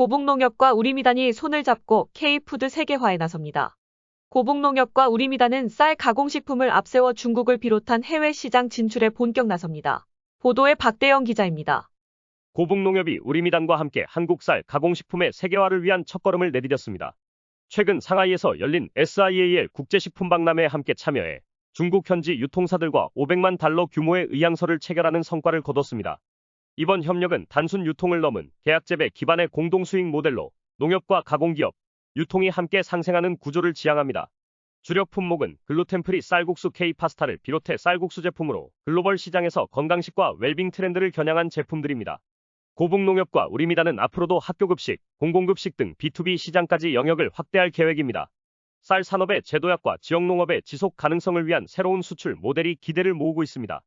고북농협과 우리미단이 손을 잡고 K푸드 세계화에 나섭니다. 고북농협과 우리미단은 쌀 가공식품을 앞세워 중국을 비롯한 해외 시장 진출에 본격 나섭니다. 보도에 박대영 기자입니다. 고북농협이 우리미단과 함께 한국 쌀 가공식품의 세계화를 위한 첫걸음을 내디뎠습니다. 최근 상하이에서 열린 SIAL 국제식품 박람회에 함께 참여해 중국 현지 유통사들과 500만 달러 규모의 의향서를 체결하는 성과를 거뒀습니다. 이번 협력은 단순 유통을 넘은 계약재배 기반의 공동수익 모델로 농협과 가공기업, 유통이 함께 상생하는 구조를 지향합니다. 주력 품목은 글루텐프리 쌀국수 K 파스타를 비롯해 쌀국수 제품으로 글로벌 시장에서 건강식과 웰빙 트렌드를 겨냥한 제품들입니다. 고북농협과 우리미단은 앞으로도 학교급식, 공공급식 등 B2B 시장까지 영역을 확대할 계획입니다. 쌀 산업의 제도약과 지역농업의 지속 가능성을 위한 새로운 수출 모델이 기대를 모으고 있습니다.